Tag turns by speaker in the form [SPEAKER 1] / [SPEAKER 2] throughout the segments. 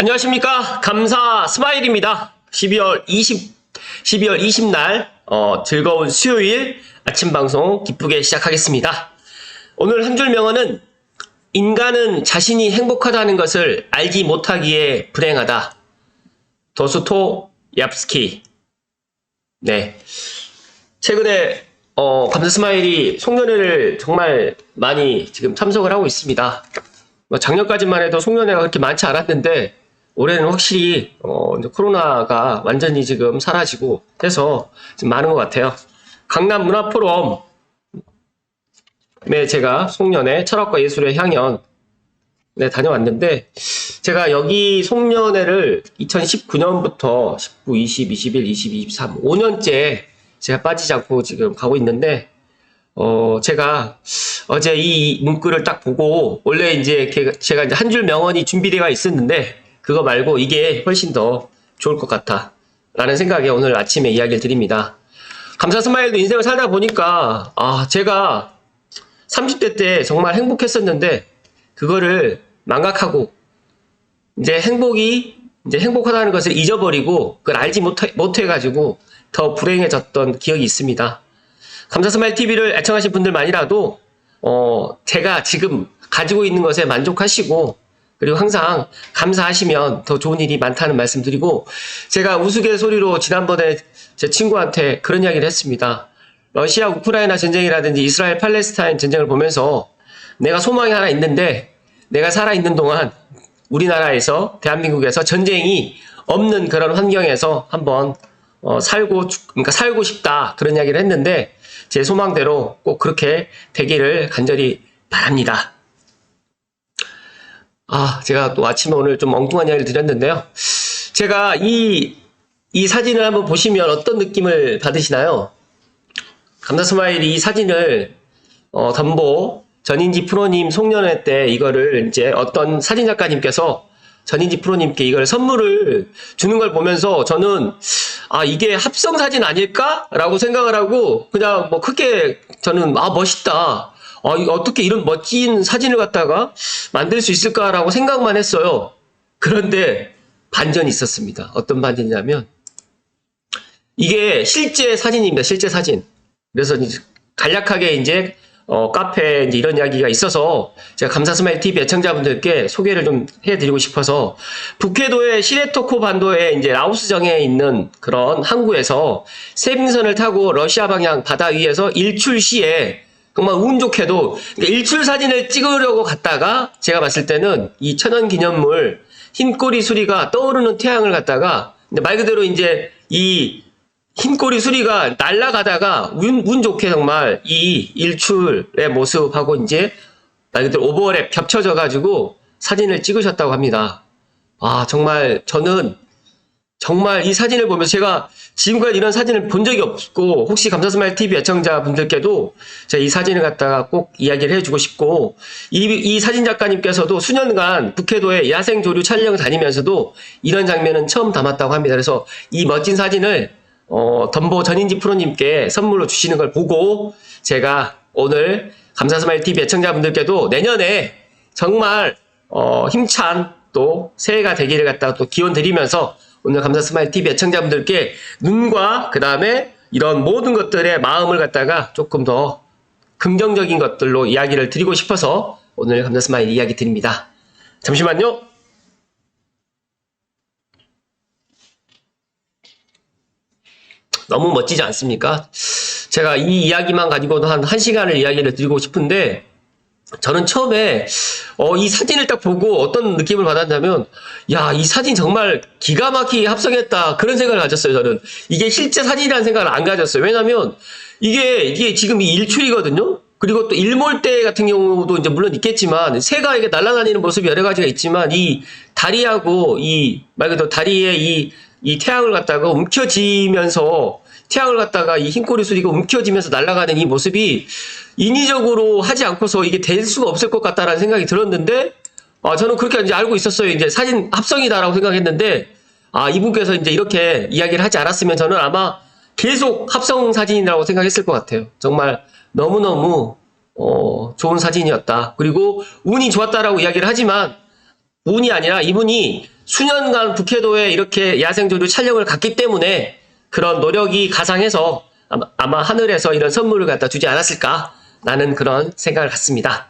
[SPEAKER 1] 안녕하십니까. 감사 스마일입니다. 12월 20, 12월 20날, 어, 즐거운 수요일 아침 방송 기쁘게 시작하겠습니다. 오늘 한 줄 명언은 인간은 자신이 행복하다는 것을 알지 못하기에 불행하다. 도스토 얍스키. 네. 최근에 어, 감사 스마일이 송년회를 정말 많이 지금 참석을 하고 있습니다. 뭐 작년까지만 해도 송년회가 그렇게 많지 않았는데 올해는 확실히 어, 코로나가 완전히 지금 사라지고 해서 지금 많은 것 같아요. 강남 문화포럼에 제가 송년회 철학과 예술의 향연 네, 다녀왔는데 제가 여기 송년회를 2019년부터 19, 20, 21, 22, 23, 5년째 제가 빠지지 않고 지금 가고 있는데 어, 제가 어제 이 문구를 딱 보고, 원래 이제 제가 이제 한 줄 명언이 준비되어 있었는데, 그거 말고 이게 훨씬 더 좋을 것 같아. 라는 생각에 오늘 아침에 이야기를 드립니다. 감사 스마일도 인생을 살다 보니까, 아, 제가 30대 때 정말 행복했었는데, 그거를 망각하고, 이제 행복이, 이제 행복하다는 것을 잊어버리고, 그걸 알지 못해, 못해가지고, 더 불행해졌던 기억이 있습니다. 감사 스마일 TV를 애청하신 분들만이라도 어, 제가 지금 가지고 있는 것에 만족하시고 그리고 항상 감사하시면 더 좋은 일이 많다는 말씀 드리고 제가 우스갯소리로 지난번에 제 친구한테 그런 이야기를 했습니다. 러시아 우크라이나 전쟁이라든지 이스라엘 팔레스타인 전쟁을 보면서 내가 소망이 하나 있는데 내가 살아 있는 동안 우리나라에서 대한민국에서 전쟁이 없는 그런 환경에서 한번 어, 살고 죽- 그러니까 살고 싶다 그런 이야기를 했는데 제 소망대로 꼭 그렇게 되기를 간절히 바랍니다. 아 제가 또 아침에 오늘 좀 엉뚱한 이야기를 드렸는데요. 제가 이, 이 사진을 한번 보시면 어떤 느낌을 받으시나요? 감사 스마일이 이 사진을 어, 덤보 전인지 프로님 송년회 때 이거를 이제 어떤 사진 작가님께서 전인지 프로님께 이걸 선물을 주는 걸 보면서 저는 아 이게 합성 사진 아닐까라고 생각을 하고 그냥 뭐 크게 저는 아 멋있다. 아 이거 어떻게 이런 멋진 사진을 갖다가 만들 수 있을까라고 생각만 했어요. 그런데 반전이 있었습니다. 어떤 반전이냐면 이게 실제 사진입니다. 실제 사진. 그래서 이제 간략하게 이제 어, 카페 이제 이런 이야기가 있어서 제가 감사 스마일 TV 애청자분들께 소개를 좀 해드리고 싶어서 북해도의 시레토코 반도에 이제 라오스정에 있는 그런 항구에서 세빙선을 타고 러시아 방향 바다 위에서 일출 시에 정말 운 좋게도 그러니까 일출 사진을 찍으려고 갔다가 제가 봤을 때는 이 천연 기념물 흰꼬리 수리가 떠오르는 태양을 근데 말 그대로 이제 이 흰꼬리 수리가 날아가다가 운, 운 좋게 정말 이 일출의 모습하고 이제 말 그대로 오버랩 겹쳐져 가지고 사진을 찍으셨다고 합니다. 아, 정말 저는 정말 이 사진을 보면서 제가 지금까지 이런 사진을 본 적이 없고 혹시 감사스마일 TV 애청자분들께도 제가 이 사진을 갖다가 꼭 이야기를 해주고 싶고 이, 이 사진 작가님께서도 수년간 북해도에 야생 조류 촬영 다니면서도 이런 장면은 처음 담았다고 합니다. 그래서 이 멋진 사진을 어, 덤보 전인지 프로님께 선물로 주시는 걸 보고 제가 오늘 감사스마일 TV 애청자분들께도 내년에 정말 어, 힘찬 또 새해가 되기를 갖다가 또 기원 드리면서 오늘 감사 스마일 TV 애청자분들께 눈과 그 다음에 이런 모든 것들의 마음을 갖다가 조금 더 긍정적인 것들로 이야기를 드리고 싶어서 오늘 감사 스마일 이야기 드립니다. 잠시만요. 너무 멋지지 않습니까? 제가 이 이야기만 가지고도 한 1시간을 이야기를 드리고 싶은데, 저는 처음에, 어, 이 사진을 딱 보고 어떤 느낌을 받았냐면, 야, 이 사진 정말 기가 막히게 합성했다. 그런 생각을 가졌어요, 저는. 이게 실제 사진이라는 생각을 안 가졌어요. 왜냐면, 이게, 이게 지금 이 일출이거든요? 그리고 또 일몰때 같은 경우도 이제 물론 있겠지만, 새가 이게 날아다니는 모습이 여러 가지가 있지만, 이 다리하고 이, 말 그대로 다리에 이, 이 태양을 갖다가 움켜쥐면서 태양을 갖다가 이 흰꼬리 수리가 움켜쥐면서 날아가는 이 모습이 인위적으로 하지 않고서 이게 될 수가 없을 것 같다라는 생각이 들었는데, 아, 저는 그렇게 이제 알고 있었어요. 이제 사진 합성이다라고 생각했는데, 아, 이분께서 이제 이렇게 이야기를 하지 않았으면 저는 아마 계속 합성 사진이라고 생각했을 것 같아요. 정말 너무너무, 어, 좋은 사진이었다. 그리고 운이 좋았다라고 이야기를 하지만, 운이 아니라 이분이 수년간 북해도에 이렇게 야생조류 촬영을 갔기 때문에 그런 노력이 가상해서 아마, 하늘에서 이런 선물을 갖다 주지 않았을까라는 그런 생각을 갖습니다.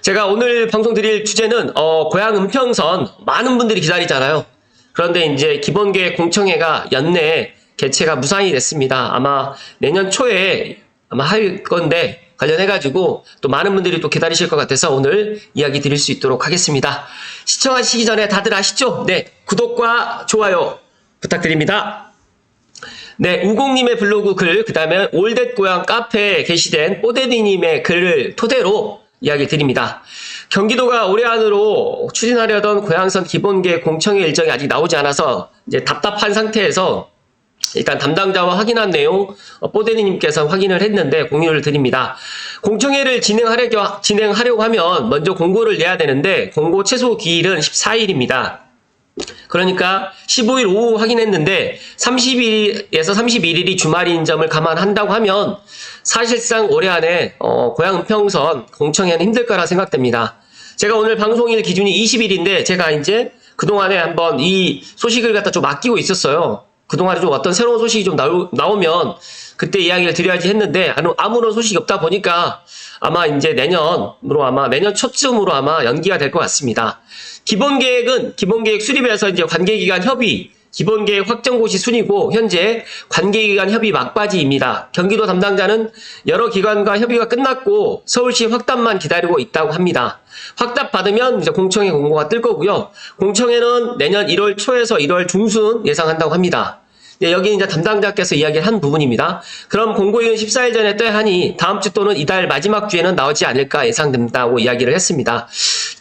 [SPEAKER 1] 제가 오늘 방송 드릴 주제는 어, 고향 은평선 많은 분들이 기다리잖아요. 그런데 이제 기본계획 공청회가 연내 개최가 무산이 됐습니다. 아마 내년 초에 아마 할 건데 관련해가지고 또 많은 분들이 또 기다리실 것 같아서 오늘 이야기 드릴 수 있도록 하겠습니다. 시청하시기 전에 다들 아시죠? 네, 구독과 좋아요 부탁드립니다. 네, 우공님의 블로그 글, 그 다음에 올댓 고향 카페에 게시된 뽀데디님의 글을 토대로 이야기 드립니다. 경기도가 올해 안으로 추진하려던 고향선 기본계 공청회 일정이 아직 나오지 않아서 이제 답답한 상태에서 일단 담당자와 확인한 내용 어, 뽀데니님께서 확인을 했는데 공유를 드립니다. 공청회를 진행하려고 하면 먼저 공고를 내야 되는데 공고 최소 기일은 14일입니다. 그러니까 15일 오후 확인했는데 30일에서 31일이 주말인 점을 감안한다고 하면 사실상 올해 안에 어, 고향 은평선 공청회는 힘들 거라 생각됩니다. 제가 오늘 방송일 기준이 20일인데 제가 이제 그동안에 한번 이 소식을 갖다 좀 아끼고 있었어요. 그동안에 좀 어떤 새로운 소식이 좀 나오, 나오면 그때 이야기를 드려야지 했는데 아무- 아무런 소식이 없다 보니까 아마 이제 내년으로 아마 내년 초쯤으로 아마 연기가 될 것 같습니다. 기본 계획은 기본 계획 수립에서 이제 관계기관 협의 기본 계획 확정고시 순이고 현재 관계기관 협의 막바지입니다. 경기도 담당자는 여러 기관과 협의가 끝났고 서울시 확답만 기다리고 있다고 합니다. 확답 받으면 이제 공청회 공고가 뜰 거고요. 공청회는 내년 1월 초에서 1월 중순 예상한다고 합니다. 네, 여기 이제 담당자께서 이야기를 한 부분입니다. 그럼 공고일은 14일 전에 떠야 하니 다음 주 또는 이달 마지막 주에는 나오지 않을까 예상된다고 이야기를 했습니다.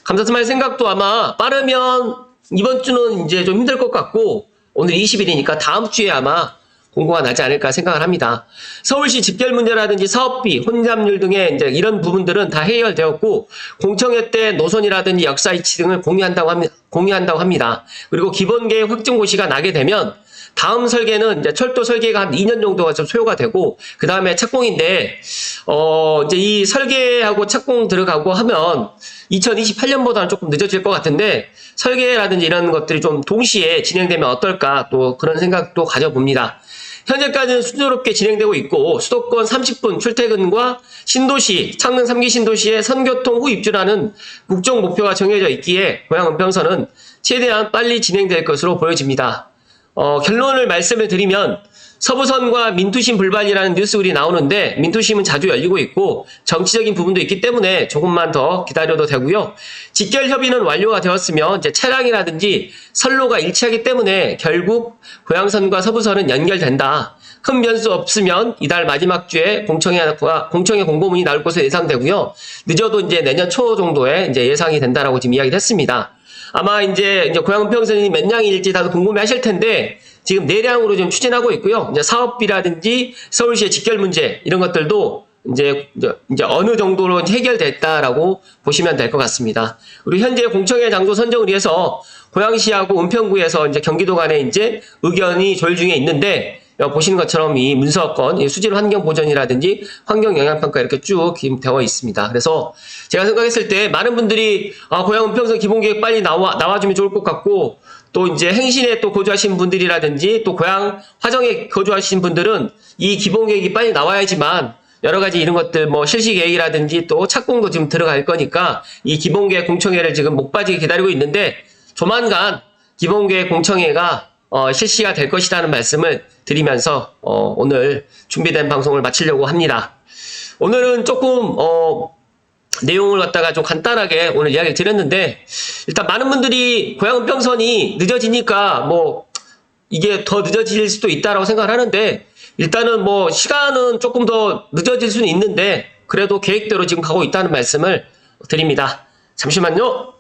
[SPEAKER 1] 감사스마일 생각도 아마 빠르면 이번 주는 이제 좀 힘들 것 같고 오늘 20일이니까 다음 주에 아마 공고가 나지 않을까 생각을 합니다. 서울시 집결 문제라든지 사업비, 혼잡률 등의 이제 이런 부분들은 다 해결되었고 공청회 때 노선이라든지 역사 이치 등을 공유한다고 합니다. 공유한다고 합니다. 그리고 기본 계획 확정 고시가 나게 되면 다음 설계는 이제 철도 설계가 한 2년 정도가 좀 소요가 되고 그 다음에 착공인데 어 이제 이 설계하고 착공 들어가고 하면 2028년보다는 조금 늦어질 것 같은데 설계라든지 이런 것들이 좀 동시에 진행되면 어떨까 또 그런 생각도 가져봅니다. 현재까지는 순조롭게 진행되고 있고 수도권 30분 출퇴근과 신도시, 창릉 3기 신도시의 선교통 후 입주라는 국정 목표가 정해져 있기에 고향 은평선은 최대한 빨리 진행될 것으로 보여집니다. 어, 결론을 말씀을 드리면 서부선과 민투심 불발이라는 뉴스글이 나오는데 민투심은 자주 열리고 있고 정치적인 부분도 있기 때문에 조금만 더 기다려도 되고요. 직결 협의는 완료가 되었으면 이제 차량이라든지 선로가 일치하기 때문에 결국 고양선과 서부선은 연결된다. 큰 변수 없으면 이달 마지막 주에 공청회 공청회 공고문이 나올 것으로 예상되고요. 늦어도 이제 내년 초 정도에 이제 예상이 된다라고 지금 이야기를 했습니다. 아마 이제, 이제 고양은평선이 몇 량일지 다들 궁금해 하실 텐데, 지금 내량으로 좀 추진하고 있고요. 이제 사업비라든지 서울시의 직결 문제, 이런 것들도 이제, 이제, 어느 정도로 해결됐다라고 보시면 될 것 같습니다. 그리고 현재 공청회 장소 선정을 위해서 고양시하고 은평구에서 이제 경기도 간에 이제 의견이 조율 중에 있는데, 어, 보시는 것처럼 이 문서권, 이 수질 환경 보전이라든지 환경 영향 평가 이렇게 쭉 되어 있습니다. 그래서 제가 생각했을 때 많은 분들이 아, 고향 은평선 기본 계획 빨리 나와 나와주면 좋을 것 같고 또 이제 행신에 또 거주하신 분들이라든지 또 고향 화정에 거주하신 분들은 이 기본 계획이 빨리 나와야지만 여러 가지 이런 것들 뭐 실시 계획이라든지 또 착공도 지금 들어갈 거니까 이 기본 계획 공청회를 지금 목 빠지게 기다리고 있는데 조만간 기본 계획 공청회가 어, 실시가 될 것이라는 말씀을 드리면서 어, 오늘 준비된 방송을 마치려고 합니다. 오늘은 조금 어, 내용을 갖다가 좀 간단하게 오늘 이야기를 드렸는데 일단 많은 분들이 고향 은평선이 늦어지니까 뭐 이게 더 늦어질 수도 있다라고 생각을 하는데 일단은 뭐 시간은 조금 더 늦어질 수는 있는데 그래도 계획대로 지금 가고 있다는 말씀을 드립니다. 잠시만요.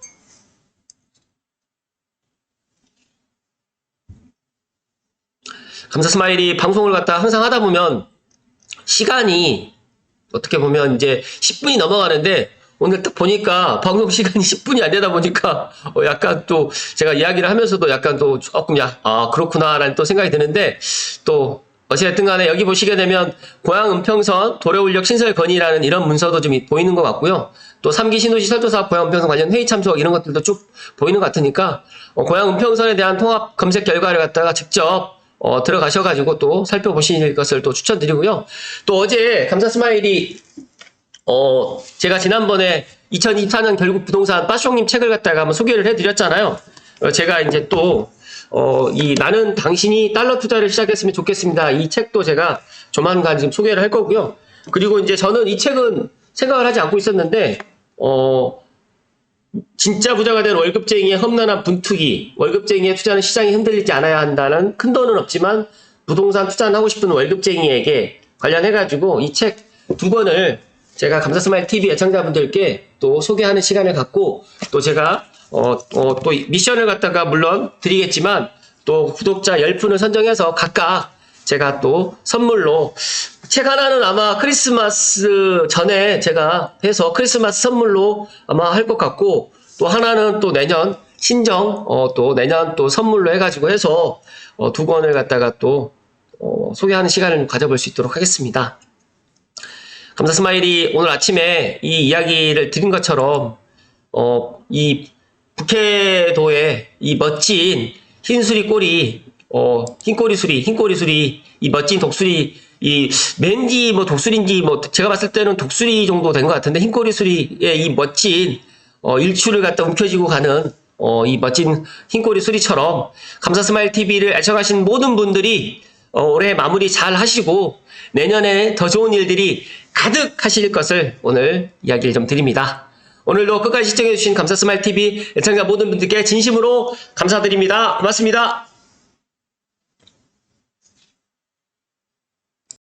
[SPEAKER 1] 감사 스마일이 방송을 갖다 항상 하다 보면 시간이 어떻게 보면 이제 10분이 넘어가는데 오늘 딱 보니까 방송 시간이 10분이 안 되다 보니까 어 약간 또 제가 이야기를 하면서도 약간 또 조금 야, 아, 그렇구나라는 또 생각이 드는데 또 어찌됐든 간에 여기 보시게 되면 고향 은평선 도로울력 신설 건의라는 이런 문서도 좀 보이는 것 같고요. 또 3기 신도시 설도사업 고양 은평선 관련 회의 참석 이런 것들도 쭉 보이는 것 같으니까 어, 고양 은평선에 대한 통합 검색 결과를 갖다가 직접 어, 들어가셔가지고 또 살펴보실 것을 또 추천드리고요. 또 어제 감사 스마일이 어, 제가 지난번에 2024년 결국 부동산 빠숑님 책을 갖다가 한번 소개를 해드렸잖아요. 어, 제가 이제 또, 어, 이 나는 당신이 달러 투자를 시작했으면 좋겠습니다. 이 책도 제가 조만간 지금 소개를 할 거고요. 그리고 이제 저는 이 책은 생각을 하지 않고 있었는데, 어, 진짜 부자가 된 월급쟁이의 험난한 분투기, 월급쟁이의 투자는 시장이 흔들리지 않아야 한다는 큰 돈은 없지만 부동산 투자는 하고 싶은 월급쟁이에게 관련해가지고 이 책 두 권을 제가 감사스마일 TV 애청자분들께 또 소개하는 시간을 갖고 또 제가 어, 어, 또 미션을 갖다가 물론 드리겠지만 또 구독자 10분을 선정해서 각각 제가 또 선물로 책 하나는 아마 크리스마스 전에 제가 해서 크리스마스 선물로 아마 할 것 같고 또 하나는 또 내년 신정 어, 또 내년 또 선물로 해가지고 해서 어, 두 권을 갖다가 또 어, 소개하는 시간을 가져볼 수 있도록 하겠습니다. 감사 스마일이 오늘 아침에 이 이야기를 드린 것처럼 어, 이 북해도의 이 멋진 흰수리 꼬리, 어, 흰꼬리 수리, 흰꼬리 수리, 이 멋진 독수리, 이 맨지 뭐 독수리인지 뭐 제가 봤을 때는 독수리 정도 된 것 같은데 흰꼬리 수리의 이 멋진 어, 일출을 갖다 움켜쥐고 가는 어, 이 멋진 흰꼬리 수리처럼 감사 스마일 TV를 애청하신 모든 분들이 어, 올해 마무리 잘 하시고 내년에 더 좋은 일들이 가득 하실 것을 오늘 이야기를 좀 드립니다. 오늘도 끝까지 시청해주신 감사 스마일 TV 애청자 모든 분들께 진심으로 감사드립니다. 고맙습니다.